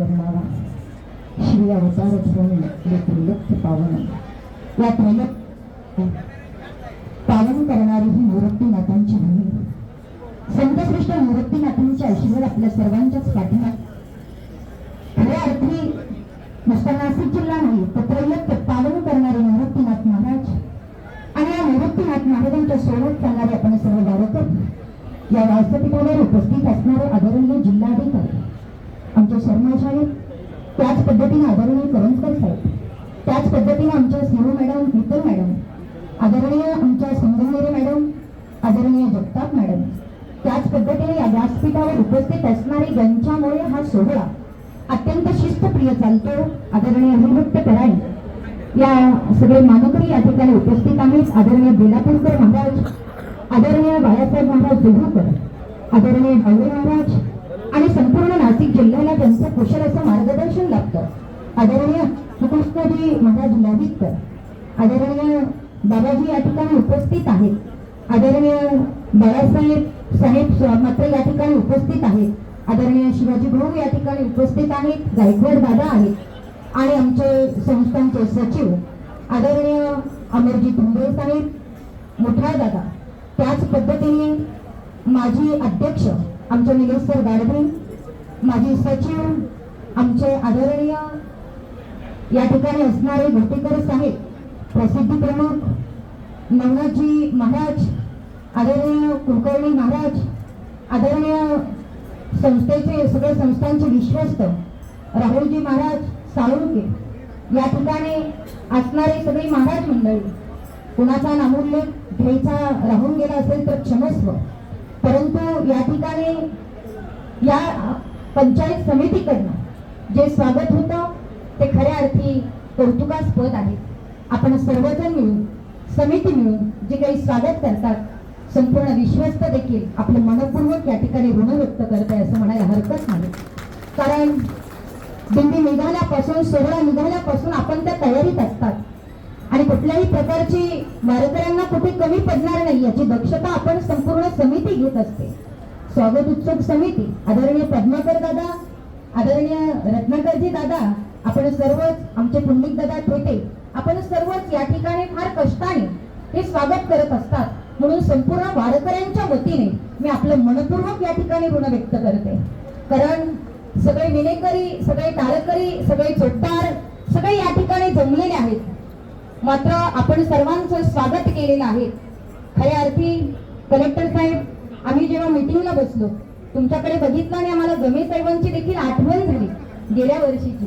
वर्णावा श्री अवतार धरून त्रिलोक पावन. या त्रैलोक पावन करणारी ही मूर्तीनाथांची भूमी. संतश्रेष्ठ मूर्तीनाथांचे आशीर्वाद आपल्या सर्वांच्याच पाठीमाग. खऱ्या अर्थी नुसता नाशिक जिल्हा नाही तर त्रैलोक्य पालन करणारे निवृत्तीनाथ महाराज. आणि या निवृत्तीनाथ महाराजांच्या सोबत चालणारे आपण सर्व बालक या व्यासपीठावर उपस्थित असणारे आदरणीय जिल्हाधिकारी आमचे शर्मा साहेब त्याच पद्धतीने आदरणीय करंजकर साहेब त्याच पद्धतीने आमच्या सीओ मॅडम मित्तल मॅडम आदरणीय आमच्या संगमनेरे मॅडम आदरणीय जगताप मॅडम त्याच पद्धतीने या व्यासपीठावर उपस्थित असणारे ज्यांच्यामुळे हा सोहळा अत्यंत शिस्तप्रिय चालतो आदरणीय हरिभक्त कराई या सगळे मानकरी या ठिकाणी उपस्थित आहेत आदरणीय बेलापूरकर महाराज आदरणीय बाळासाहेब महाराज देहूकर आदरणीय भावे महाराज आणि संपूर्ण जिल्ह्याला त्यांचं कुशल असं मार्गदर्शन लागतं. आदरणीय सुकृष्णजी महाराज ललितकर आदरणीय बाबाजी या ठिकाणी उपस्थित आहेत. आदरणीय बाळासाहेब साहेब मात्र या ठिकाणी उपस्थित आहेत. आदरणीय शिवाजी भाऊ या ठिकाणी उपस्थित आहेत. गायकवाड दादा आहेत. आणि आमचे संस्थांचे सचिव आदरणीय अमरजीत मुंबई साहेब मोठा दादा. त्याच पद्धतीने माजी अध्यक्ष आमचे निलेश सर गाडगे माझे सचिव आमचे आदरणीय या ठिकाणी असणारे गोटेकर साहेब प्रसिद्धी प्रमुख नवनाथजी महाराज आदरणीय कुलकर्णी महाराज आदरणीय संस्थेचे सगळे संस्थांचे विश्वस्त राहुलजी महाराज साळुंके या ठिकाणी असणारे सगळी महाराज मंडळी कुणाचा नामोल्लेख घ्यायचा राहून गेला असेल तर क्षमस्व. परंतु या ठिकाणी या पंचायत समितीकडनं जे स्वागत होतं ते खऱ्या अर्थी कौतुकास्पद आहे. आपण सर्वजण मिळून समिती मिळून जे काही स्वागत करतात संपूर्ण विश्वस्त देखील आपलं मनपूर्वक या ठिकाणी ऋण व्यक्त करत आहे असं म्हणायला हरकत नाही. कारण दिंडी निघाल्यापासून सोहळा निघाल्यापासून आपण त्या तयारीत असतात. आणि कुठल्याही प्रकारची वारकऱ्यांना कुठे कमी पडणार नाही याची दक्षता आपण संपूर्ण समिती घेत असते. स्वागत समिती आदरणीय पद्माकर दादा आदरणीय रत्नाकरजी दादा आपण सर्वच आमचे पुंडिक दादा ठेटे आपण सर्वच या ठिकाणी फार कष्टाने हे स्वागत करत असतात. म्हणून संपूर्ण वारकऱ्यांच्या वतीने मी आपलं मनपूर्वक या ठिकाणी ऋण व्यक्त करते. कारण सगळे विनेकरी सगळे तारकरी सगळे चोट्टार सगळे या ठिकाणी जमलेले आहेत. मात्र आपण सर्वांचं स्वागत केलेलं आहे. खऱ्या अर्थी कलेक्टर साहेब आम्ही जेव्हा मीटिंगला बसलो तुमच्याकडे बघितलं आणि आम्हाला गमे साहेबांची देखील आठवण झाली गेल्या वर्षीची.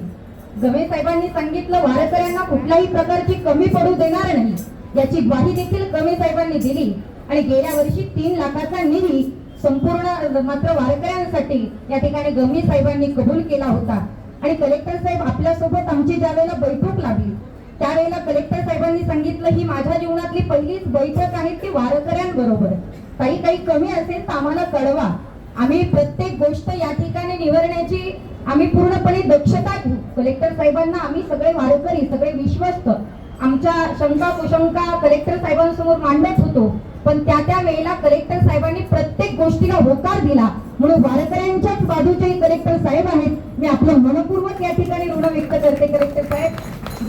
गमे साहेबांनी सांगितलं वारकऱ्यांना कुठल्याही प्रकारची कमी पडू देणार नाही. याची ग्वाही देखील गमे साहेबांनी दिली. आणि गेल्या वर्षी तीन लाखाचा निधी संपूर्ण मात्र वारकऱ्यांसाठी या ठिकाणी गमी साहेबांनी कबूल केला होता. आणि कलेक्टर साहेब आपल्यासोबत आमची ज्या वेळेला बैठक लागली त्यावेळेला कलेक्टर साहेबांनी सांगितलं ही माझ्या जीवनातली पहिलीच बैठक आहे ती वारकऱ्यांबरोबर. काही काही कमी असेल तर आम्हाला कळवा. आम्ही प्रत्येक गोष्ट या ठिकाणी निवडण्याची आम्ही पूर्णपणे दक्षता घेऊ. कलेक्टर साहेबांना आम्ही सगळे वारकरी सगळे विश्वस्त. आमच्या शंका कुशंका कलेक्टर साहेबांसमोर मांडत होतो. पण त्या त्या वेळेला कलेक्टर साहेबांनी प्रत्येक गोष्टीला होकार दिला. म्हणून वारकऱ्यांच्याच बाजूचे कलेक्टर साहेब आहेत. मी आपलं मनपूर्वक या ठिकाणी ऋण व्यक्त करते कलेक्टर साहेब.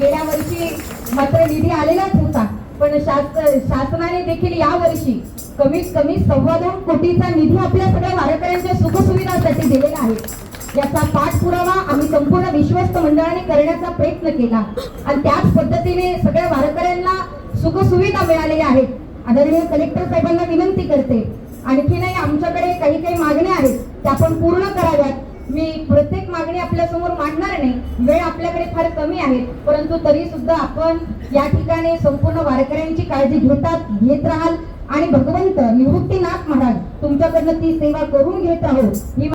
गेल्या वर्षी मात्र निधी आलेलाच होता. पण शासनाने देखील या वर्षी कमीत कमी सव्वा दोन कोटीचा निधी आपल्या सगळ्या वारकऱ्यांच्या सुखसुविधांसाठी दिलेला आहे. याचा पाठपुरावा आम्ही संपूर्ण विश्वस्त मंडळाने करण्याचा प्रयत्न केला. आणि त्याच पद्धतीने सगळ्या वारकऱ्यांना सुखसुविधा मिळालेल्या आहेत. आदरणीय कलेक्टर साहेबांना विनंती करते. आणखीनही आमच्याकडे काही काही मागण्या आहेत त्या आपण पूर्ण कराव्यात. मी प्रत्येक आपल्यासमोर मांडणार नाही. वेळ आपल्याकडे फार कमी आहे. परंतु तरी सुद्धा आपण या ठिकाणी संपूर्ण वारकऱ्यांची काळजी घेतात घेत राहाल. आणि भगवंत निवृत्तीनाथ महाराज तुमच्याकडनं ती सेवा करून घेत आहोत. ही